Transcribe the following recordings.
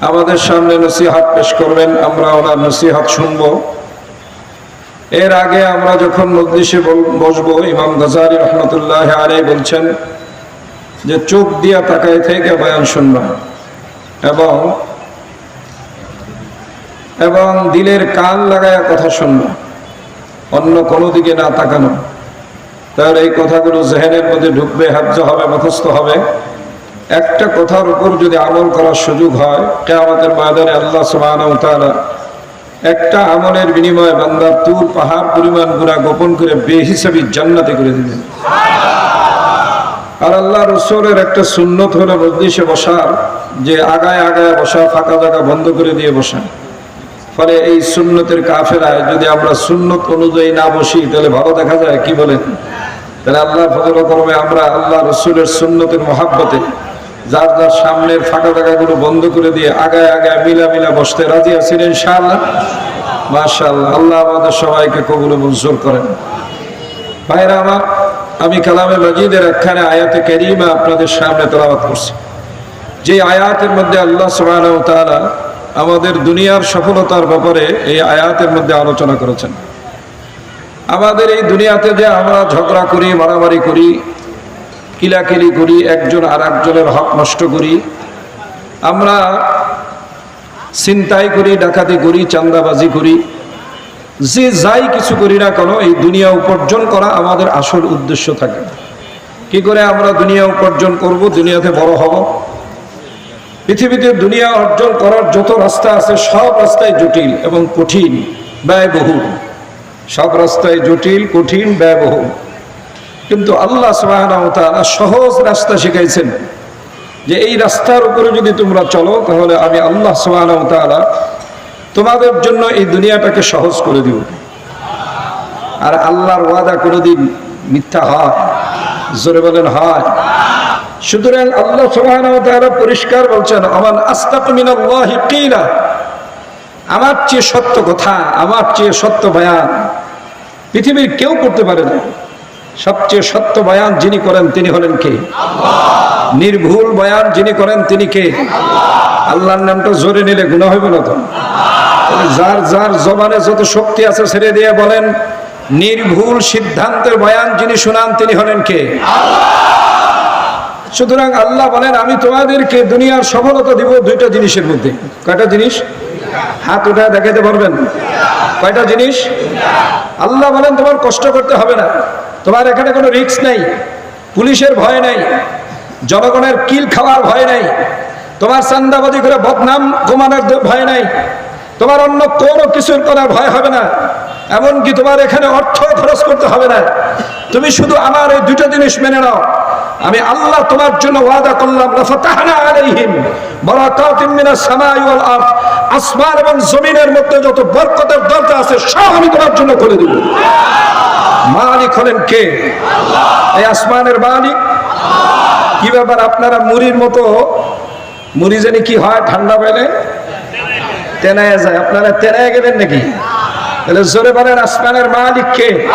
আমাদের সামনে নসিহাত পেশ করবেন, আমরা ওনার নসিহাত শুনব। এর আগে আমরা যখন মজলিসে বল- বসবো, ইমাম গজারি রহমতুল্লাহ আলাই বলছেন যে, চোখ দিয়া তাকায় থেকে বয়ান শুনবা। এবং এবং দিলের কান লাগায় কথা শুনবা। অন্য কোনো দিকে না তাকানো। তাহলে এই কথাগুলো জেহেনের মধ্যে ঢুকবে হাজ্য হবে, মুখস্থ হবে। একটা কথার উপর যদি আমল করার সুযোগ হয়, কেয়ামতের ময়দানে আল্লাহ একটা আমলের বিনিময়ে বান্দার তুর পাহাড় পরিমাণ গুণা গোপন করে বেহিসাবি জান্নাতে করে দিবেন আর আল্লাহ রসুলের একটা সুন্নত হলো মজলিসে বসার, যে আগায় আগায় বসা, ফাঁকা জায়গা বন্ধ করে দিয়ে বসা। ফলে এই সুন্নতের কাফেরায় যদি আমরা সুন্নত অনুযায়ী না বসি, তাহলে ভালো দেখা যায়, কি বলেন? তাহলে আল্লাহ ফজল করবে আমরা আল্লাহ রসুলের সুন্নতের মহাব্বতে যার যার সামনের ফাঁকা জায়গাগুলো বন্ধ করে দিয়ে আগায় আগায় মিলা মিলা বসতে রাজি আছেন ইনশাআল্লাহ। মাশাআল্লাহ, আল্লাহ আমাদের সবাইকে কবুল মঞ্জুর করেন। ভাইরা আমার, আমি কালামে মজিদের একখানে আয়াতে কেরিমা আপনাদের সামনে তেলাওয়াত করছি। যে আয়াতের মধ্যে আল্লাহ ওয়া তাআলা আমাদের দুনিয়ার সফলতার ব্যাপারে এই আয়াতের মধ্যে আলোচনা করেছেন। আমাদের এই দুনিয়াতে যে আমরা ঝগড়া করি, মারামারি করি কিলাকিলি করি, একজন আর একজনের হক নষ্ট করি। আমরা চিন্তাই করি, ডাকাতি করি চান্দাবাজি করি। যে যাই কিছু করি না কেন, এই দুনিয়া উপার্জন করা আমাদের আসল উদ্দেশ্য থাকে। কি করে আমরা দুনিয়া উপার্জন করব? দুনিয়াতে বড় হব। পৃথিবীতে দুনিয়া অর্জন করার যত রাস্তা আছে, সব রাস্তায় জটিল এবং কঠিন, ব্যয়বহুল। সব রাস্তায় জটিল, কঠিন, ব্যয়বহুল। কিন্তু আল্লাহ সুবহানাহু সহজ রাস্তা শিখাইছেন যে এই রাস্তার উপরে যদি তোমরা চলো, তাহলে আমি আল্লাহ ওয়া তোমাদের জন্য এই দুনিয়াটাকে সহজ করে দিব। আর আল্লাহর ওয়াদা করে কোনোদিন মিথ্যা হয়, জোরে বলেন হয়। সুতরাং আল্লাহ তাআলা পরিষ্কার বলছেন আমান আস্তাক মিনাল্লাহি কিলা? আমার চেয়ে সত্য কথা, আমার চেয়ে সত্য বয়ান পৃথিবীর কেউ করতে পারে না। সবচেয়ে সত্য বয়ান যিনি করেন তিনি হলেন কে? নির্ভুল বয়ান যিনি করেন তিনি কে? আল্লাহর নামটা জোরে নিলে গুণা হইবে না তো? যার যার জবানে যত শক্তি আছে ছেড়ে দিয়ে বলেন নির্ভুল সিদ্ধান্তের বয়ান যিনি শোনান তিনি হলেন কে? সুতরাং আল্লাহ বলেন আমি তোমাদেরকে দুনিয়ার সফলতা দিব দুইটা জিনিসের মধ্যে। কয়টা জিনিস? হাত উঠায় দেখাতে পারবেন? কয়টা জিনিস? আল্লাহ বলেন তোমার কষ্ট করতে হবে না। তোমার এখানে কোনো রিক্স নেই, পুলিশের ভয় নেই, জনগণের কিল খাওয়ার ভয় নেই, তোমার চান্দাবাদি করে বদনাম কমানোর ভয় নেই, তোমার অন্য কোনো কিছুর করার ভয় হবে না। এমনকি তোমার এখানে অর্থ খরচ করতে হবে না। তুমি শুধু আমার এই দুটো জিনিস মেনে নাও। আমি আল্লাহ তোমার জন্য ওয়াদা করলাম, লাফাতাহনা আলাইহিম বারাকাতিম মিনাস সামাই ওয়াল আরদ। আসমান এবং জমিনের মধ্যে যত বরকতের দরজা আছে, সব আমি তোমার জন্য খুলে দেব। মালিক হলেন কে? এই আসমানের মালিক। কি ব্যাপার আপনারা মুড়ির মতো? মুড়ি জানি কি হয়, ঠান্ডা পেলে? তেনায় যায়। আপনারা তেনায় গেলেন নাকি? তাহলে জোরে বলেন আসমানের মালিক কে?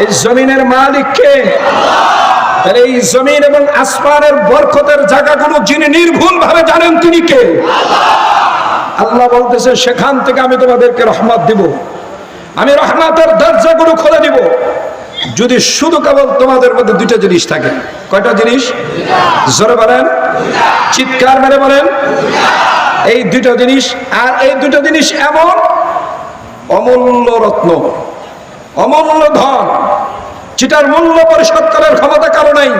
এই জমিনের মালিক কে? তাহলে এই জমিন এবং আসমানের বরকতের জায়গাগুলো যিনি নির্ভুল ভাবে জানেন তিনি কে? আল্লাহ। বলতেছে সেখান থেকে আমি তোমাদেরকে রহমত দিব। আমি রহমতের দরজাগুলো খুলে দিব। যদি শুধু কেবল তোমাদের মধ্যে দুইটা জিনিস থাকে কয়টা জিনিস? জোরে বলেন। চিৎকার মেরে বলেন। এই দুটো জিনিস আর এই দুটো জিনিস এমন অমূল্য রত্ন অমূল্য ধন যেটার মূল্য পরিশোধ করার ক্ষমতা কারও নাই।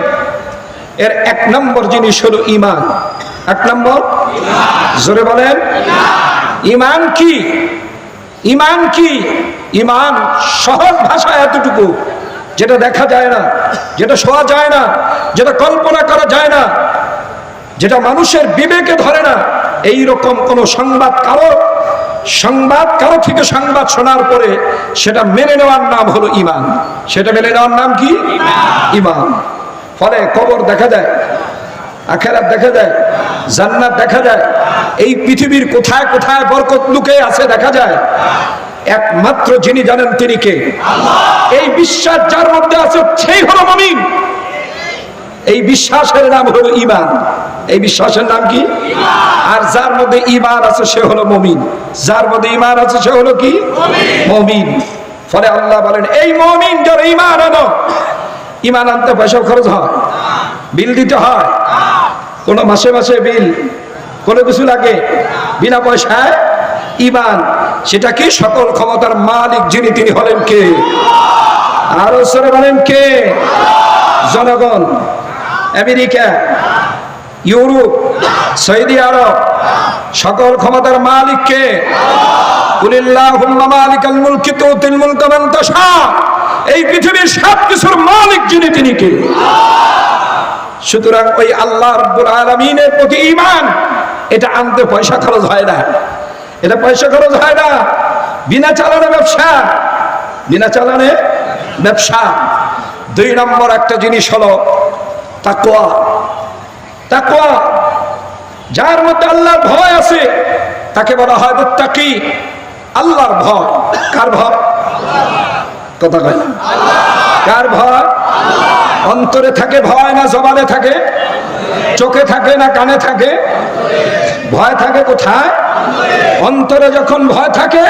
এর এক নম্বর জিনিস হলো ইমান। এক নম্বর? জোরে বলেন। ইমান। কি? ইমান কি? ইমান সহজ ভাষা এতটুকু যেটা দেখা যায় না যেটা শোয়া যায় না যেটা কল্পনা করা যায় না যেটা মানুষের বিবেকে ধরে না এই রকম কোন সংবাদ কারও সংবাদ কারও থেকে সংবাদ শোনার পরে সেটা মেনে নেওয়ার নাম হলো ইমান সেটা মেনে নেওয়ার নাম কি? ইমান ফলে কবর দেখা যায় আখেরাত দেখা যায় জান্নাত দেখা যায় এই পৃথিবীর কোথায় কোথায় বরকত লুকে আছে দেখা যায়। একমাত্র যিনি জানেন তিনি কে? এই বিশ্বাস যার মধ্যে আছে সেই হলো মমিন। এই বিশ্বাসের নাম হলো ইমান এই বিশ্বাসের নাম কি? আর যার মধ্যে ইমান আছে সে হলো মমিন। যার মধ্যে ইমান আছে সে হলো কি? মমিন। ফলে আল্লাহ বলেন, এই মমিন যার ইমান আনো ইমান আনতে পয়সা খরচ হয়, বিল দিতে হয়, কোনো মাসে মাসে বিল, কোনো কিছু লাগে, বিনা পয়সায় ইমান সেটা কি? সকল ক্ষমতার মালিক যিনি, তিনি হলেন কে? আরও সরে বলেন কে? জনগণ, আমেরিকা ইউরোপ, সৌদি আরব, সকল ক্ষমতার মালিক কে কুলিল্লাহুম্মা মালিকাল মুলকি তুতিল মুলকা তাশা। এই পৃথিবীর সব কিছুর মালিক যিনি তিনি কে? সুতরাং ওই আল্লাহ রব্বুল আলামিনের প্রতি ঈমান, এটা আনতে পয়সা খরচ হয় না। এটা পয়সা খরচ হয় না। বিনা চালানে ব্যবসা, বিনা চালানে ব্যবসা। দুই নম্বর একটা জিনিস হলো তাকওয়া। তাকওয়া। যার মধ্যে আল্লাহর ভয় আছে, তাকে বলা হয় মুত্তাকি। আল্লাহর ভয়। কার ভয়? কথা কয়। কার ভয়? অন্তরে থাকে, ভয় না জবানে থাকে? চোখে থাকে না কানে থাকে? ভয় থাকে কোথায়? অন্তরে যখন ভয় থাকে,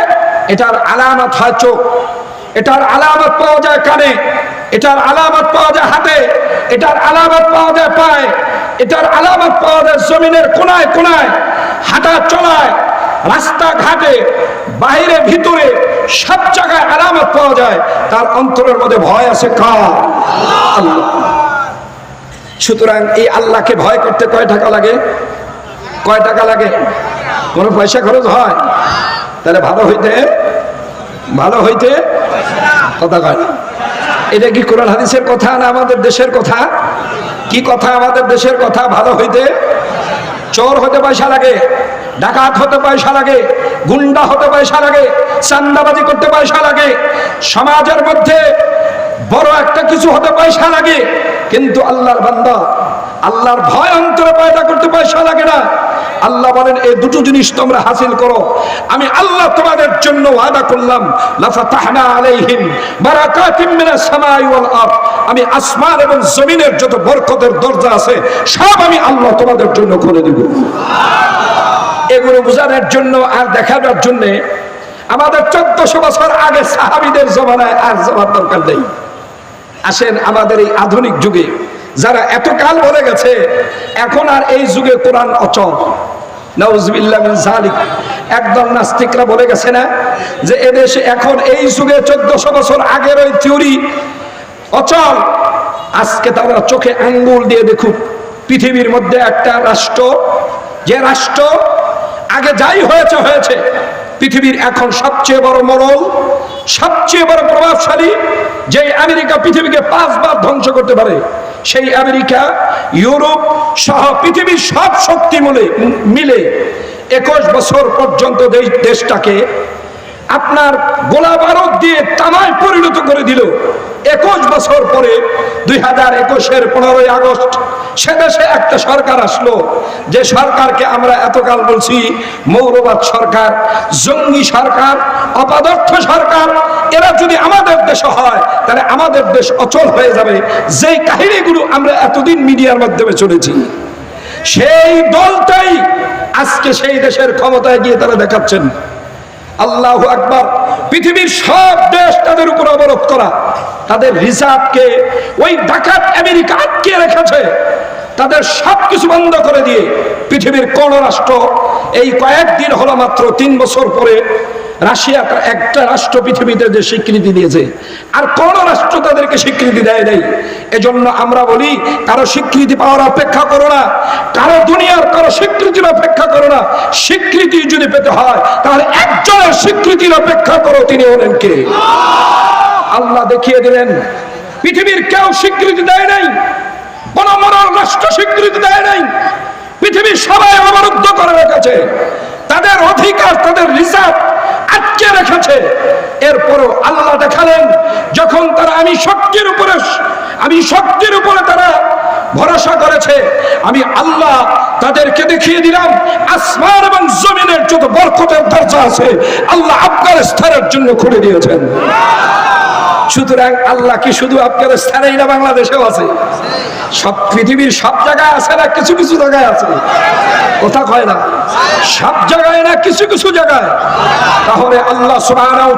এটার আলামত হয় চোখ। এটার আলামত পাওয়া যায় কানে। এটার আলামত পাওয়া যায় হাতে। এটার আলামত পাওয়া যায় পায়ে। এটার আলামত পাওয়া যায় জমিনের কোনায় কোনায়, হাঁটা চলায়, রাস্তাঘাটে বাইরে ভিতরে, সব জায়গায় আলামত পাওয়া যায়। তার অন্তরের মধ্যে ভয় আছে সুতরাং এই আল্লাহকে ভয় করতে কয় টাকা লাগে? কয় টাকা লাগে? কোনো পয়সা খরচ হয়? তাহলে ভালো হইতে ভালো হইতে কথা কয় এটা কি কোরআন হাদিসের কথা না আমাদের দেশের কথা? কি কথা আমাদের দেশের কথা? ভালো হইতে? চোর হতে পয়সা লাগে, ডাকাত হতে পয়সা লাগে, গুন্ডা হতে পয়সা লাগে, চান্দাবাজি করতে পয়সা লাগে। সমাজের মধ্যে বড় একটা কিছু হতে পয়সা লাগে, কিন্তু আল্লাহর বান্দা আল্লাহর ভয় অন্তরে পয়দা করতে পয়সা লাগে না। আল্লাহ বলেন, এই দুটো জিনিস তোমরা হাসিল করো। আমি আল্লাহ তোমাদের জন্য ওয়াদা করলাম, লাফাতাহনা আলাইহিম বারাকাতিম মিনাস সামাই ওয়াল আরদ। আমি আসমান এবং জমিনের যত বরকতের দরজা আছে, সব আমি আল্লাহ তোমাদের জন্য খুলে দিব। এগুলো বোঝানোর জন্য আর দেখানোর জন্য আমাদের চোদ্দশো বছর আগে সাহাবিদের জমানায় আর যাওয়ার দরকার নেই। আসেন আমাদের এই আধুনিক যুগে যারা এতকাল বলে গেছে, এখন আর এই যুগে কোরআন অচল। একদল নাস্তিকরা বলে গেছে না যে এদেশে এখন এই যুগে চোদ্দশো বছর আগের ওই থিওরি অচল। আজকে তারা চোখে আঙ্গুল দিয়ে দেখুক, পৃথিবীর মধ্যে একটা রাষ্ট্র, যে রাষ্ট্র আগে যাই হয়েছে হয়েছে। পৃথিবীর এখন সবচেয়ে বড় মরল সবচেয়ে বড় প্রভাবশালী যে আমেরিকা পৃথিবীকে পাঁচবার ধ্বংস করতে পারে। সেই আমেরিকা ইউরোপ সহ পৃথিবীর সব শক্তি মিলে একুশ বছর পর্যন্ত দেশ- দেশটাকে আপনার গোলা বারুদ দিয়ে তামায় পরিণত করে দিল। একুশ বছর পরে, দুই হাজার একুশের পনেরোই আগস্ট, সে দেশে একটা সরকার আসলো। যে সরকারকে আমরা এতকাল বলছি মৌরবাদ সরকার, জঙ্গি সরকার, অপদার্থ সরকার। এরা যদি আমাদের দেশে হয়, তাহলে আমাদের দেশ অচল হয়ে যাবে। যেই কাহিনীগুলো আমরা এতদিন মিডিয়ার মাধ্যমে চলেছি সেই দলটাই আজকে সেই দেশের ক্ষমতায় গিয়ে তারা দেখাচ্ছেন। আল্লাহ আকবার। পৃথিবীর সব দেশ তাদের উপর অবরোধ করা। তাদের রিজার্ভকে ওই ডাকাত আমেরিকা আটকে রেখেছে। তাদের সবকিছু বন্ধ করে দিয়ে পৃথিবীর কোন রাষ্ট্র এই কয়েকদিন হলো মাত্র তিন বছর পরে রাশিয়া একটা রাষ্ট্র পৃথিবীতে যে স্বীকৃতি দিয়েছে। আর কোন রাষ্ট্র তাদেরকে স্বীকৃতি দেয় নাই। এজন্য আমরা বলি, কারও স্বীকৃতি পাওয়ার অপেক্ষা করো না। কারও দুনিয়ার কারও স্বীকৃতির অপেক্ষা করো না। স্বীকৃতি যদি পেতে হয়, তাহলে একজনের স্বীকৃতির অপেক্ষা করো তিনি হলেন কে? আল্লাহ দেখিয়ে দিলেন, পৃথিবীর কেউ স্বীকৃতি দেয় নাই। কোন বড় রাষ্ট্র স্বীকৃতি দেয় নাই পৃথিবীর সবাই অবরুদ্ধ করে রেখেছে তাদের অধিকার, তাদের রিজার্ভ আটকে রেখেছে। এরপরও আল্লাহ দেখালেন, যখন তারা আমি শক্তির উপরে, আমি শক্তির উপরে তারা ভরসা করেছে, আমি আল্লাহ তাদেরকে দেখিয়ে দিলাম, আসমান এবং জমিনের যত বরকতের দরজা আছে, আল্লাহ আফগানিস্তানের জন্য খুলে দিয়েছেন। সুতরাং আল্লাহ কি শুধু আফগানিস্তানেই না বাংলাদেশেও আছে? সব পৃথিবীর সব জায়গায় আছে না কিছু কিছু জায়গায় আছে? কথা কয় না। সব জায়গায় না কিছু কিছু জায়গায়। তাহলে আল্লাহ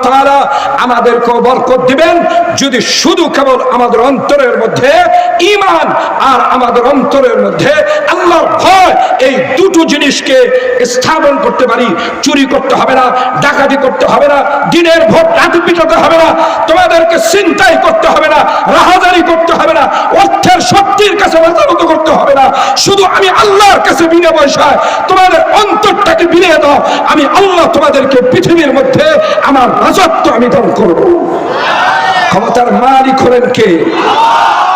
তাআলা আমাদেরকে বরকত দিবেন। যদি শুধু কেবল আমাদের অন্তরের মধ্যে ঈমান আর আমাদের অন্তরের মধ্যে আল্লাহর ভয়, এই দুটো জিনিসকে স্থাপন করতে পারি, চুরি করতে হবে না, ডাকাতি করতে হবে না, দিনের ভোট রাতে পিটাতে হবে না, তোমাদেরকে চিন্তাই করতে হবে না, রাহাজারি করতে হবে না, অর্থের শক্তির কাছে মাথামতো করতে হবে না। শুধু আমি আল্লাহর কাছে বিনা পয়সায় তোমাদের অন্তরটাকে বিলিয়ে দাও, আমি আল্লাহ তোমাদেরকে পৃথিবীর মধ্যে আমার রাজত্ব আমি দান করব। ক্ষমতার মালিক হলেন কে?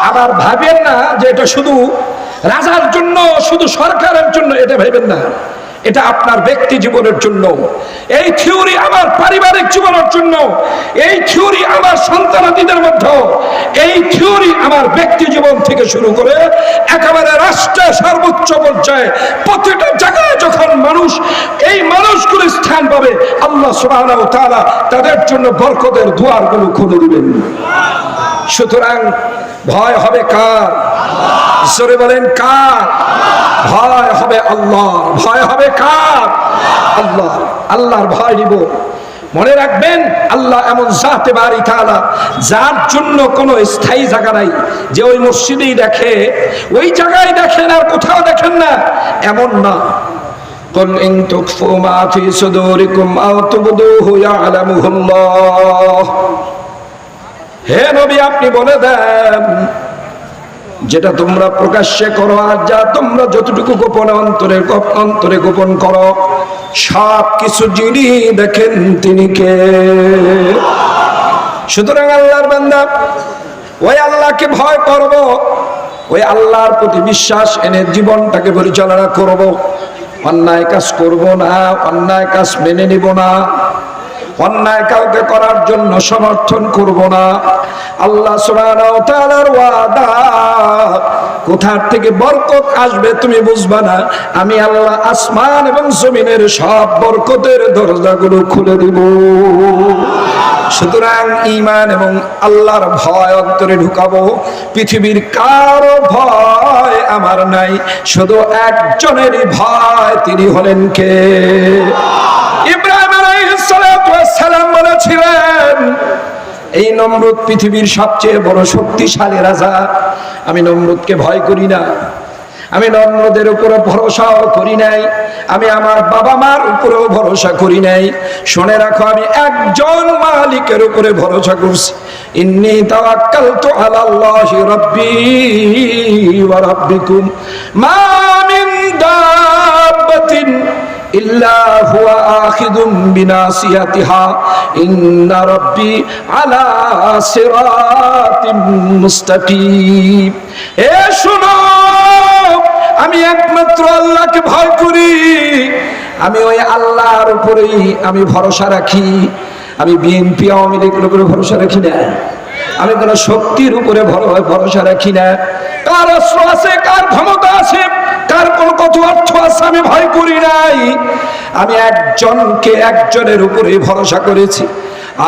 আবার ভাবেন না যে এটা শুধু রাজার জন্য, শুধু সরকারের জন্য, এটা ভেবেন না। এটা আপনার ব্যক্তি জীবনের জন্য। এই থিওরি আমার পারিবারিক জীবনের জন্য। এই থিওরি আমার সন্তানাদিদের মধ্যে। এই থিওরি আমার ব্যক্তি জীবন থেকে শুরু করে একেবারে রাষ্ট্রের সর্বোচ্চ পর্যায়ে প্রতিটা জায়গায় যখন মানুষ, এই মানুষগুলো স্থান পাবে, আল্লাহ ওয়া তাআলা তাদের জন্য বরকতের দুয়ারগুলো খুলে দিবেন। সুতরাং ভয় হবে কার ঈশ্বরে বলেন কার ভয় হবে আল্লাহ ভয় হবে কার আল্লাহ আল্লাহর ভয় নিব মনে রাখবেন আল্লাহ এমন জাতে বাড়ি তাআলা যার জন্য কোনো স্থায়ী জায়গা নাই যে ওই মসজিদেই দেখে ওই জায়গায় দেখেন আর কোথাও দেখেন না এমন না قل إن تخفوا ما في صدوركم أو تبدوه يعلمه الله হে নবী, আপনি বলে দেন, যেটা তোমরা প্রকাশ্যে করো আর যা তোমরা যতটুকু গোপনে অন্তরে অন্তরে গোপন করো, সব কিছু যিনি দেখেন তিনি কে? সুতরাং আল্লাহর বান্দা, ওই আল্লাহকে ভয় করব, ওই আল্লাহর প্রতি বিশ্বাস এনে জীবনটাকে পরিচালনা করব, অন্যায় কাজ করব না, অন্যায় কাজ মেনে নিব না। অন্যায় কাউকে করার জন্য সমর্থন করব না। আল্লাহ ওয়াদা। কোথার থেকে বরকত আসবে তুমি বুঝবা না। আমি আল্লাহ আসমান এবং জমিনের সব বরকতের দরজাগুলো খুলে দিব। সুতরাং ঈমান এবং আল্লাহর ভয় অন্তরে ঢুকাবো। পৃথিবীর কারও ভয় আমার নাই। শুধু একজনেরই ভয়, তিনি হলেন কে? ইব্রাহিম সালাম বলেছিলেন, এই নমরুদ পৃথিবীর সবচেয়ে বড় শক্তিশালী রাজা। আমি নমরুদকে ভয় করি না। আমি নমরুদের উপরে ভরসাও করি নাই। আমি আমার বাবা মার উপরেও ভরসা করি নাই। শুনে রাখো, আমি একজন মালিকের উপরে ভরসা করছি। ইন্নি তাওয়াক্কালতু আলাল্লাহি রাব্বি ওয়া রাব্বিকুম মা মিন দাব্বাতিন এ শোনো, আমি একমাত্র আল্লাহকে ভয় করি। আমি ওই আল্লাহর উপরেই আমি ভরসা রাখি। আমি বিএনপি, আওয়ামী লীগ ভরসা রাখি না। আমি কোন শক্তির উপরে ভরসা রাখি না। কার অস্ত্র আছে, কার ক্ষমতা আছে, কার কোন কত অর্থ আছে আমি ভয় করি নাই। আমি একজনকে একজনের উপরে ভরসা করেছি।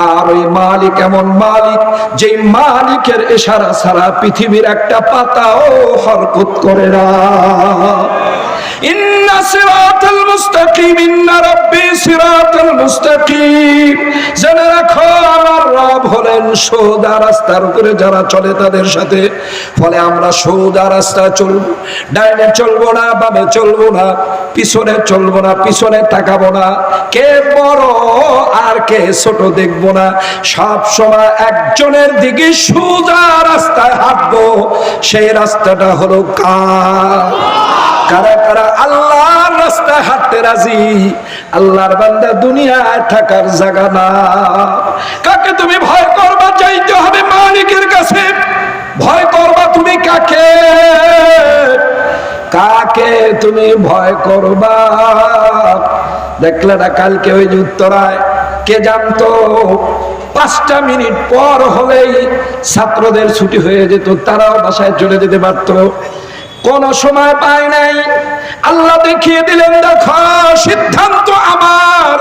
আর ওই মালিক এমন মালিক, যেই মালিকের এশারা সারা পৃথিবীর একটা পাতাও হরকত করে না। জেনে রাখো হলেন সোজা রাস্তার উপরে যারা চলে তাদের সাথে। ফলে আমরা সোজা রাস্তা চলবো। ডাইনে চলবো না, বামে চলবো না, পিছনে চলবো না, পিছনে তাকাবো না। কে বড় আর কে ছোট দেখব না। সব সময় একজনের দিকে সোজা রাস্তায় হাঁটবো। সেই রাস্তাটা হলো কার? কারা কারা আল্লাহর রাস্তায় হাঁটতে রাজি? আল্লাহর বান্দা দুনিয়ায় থাকার জায়গা না। কাকে তুমি ভয় করবা? চাইতে হবে মালিকের কাছে। ভয় করবা তুমি কাকে? কাকে তুমি ভয় করবা? দেখলে না কালকে ওই যে উত্তরায়? কে জানতো? পাঁচটা মিনিট পর হলেই ছাত্রদের ছুটি হয়ে যেত, তারাও বাসায় চলে যেতে পারতো। কোন সময় পায় নাই। আল্লাহ দেখিয়ে দিলেন, দেখো, সিদ্ধান্ত আমার।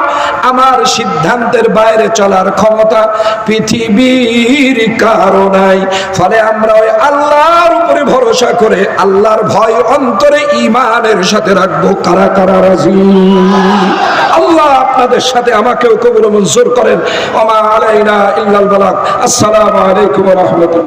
আমার সিদ্ধান্তের বাইরে চলার ক্ষমতা পৃথিবীর কারও নাই। ফলে আমরা ওই আল্লাহর উপরে ভরসা করে আল্লাহর ভয় অন্তরে ইমানের সাথে রাখব। কারা কারা রাজি? আল্লাহ আপনাদের সাথে আমাকেও কবুল মঞ্জুর করেন। ওমা আলাইনা ইল্লাল বালাগ। আসসালামু আলাইকুম রাহমাতুল্লাহ।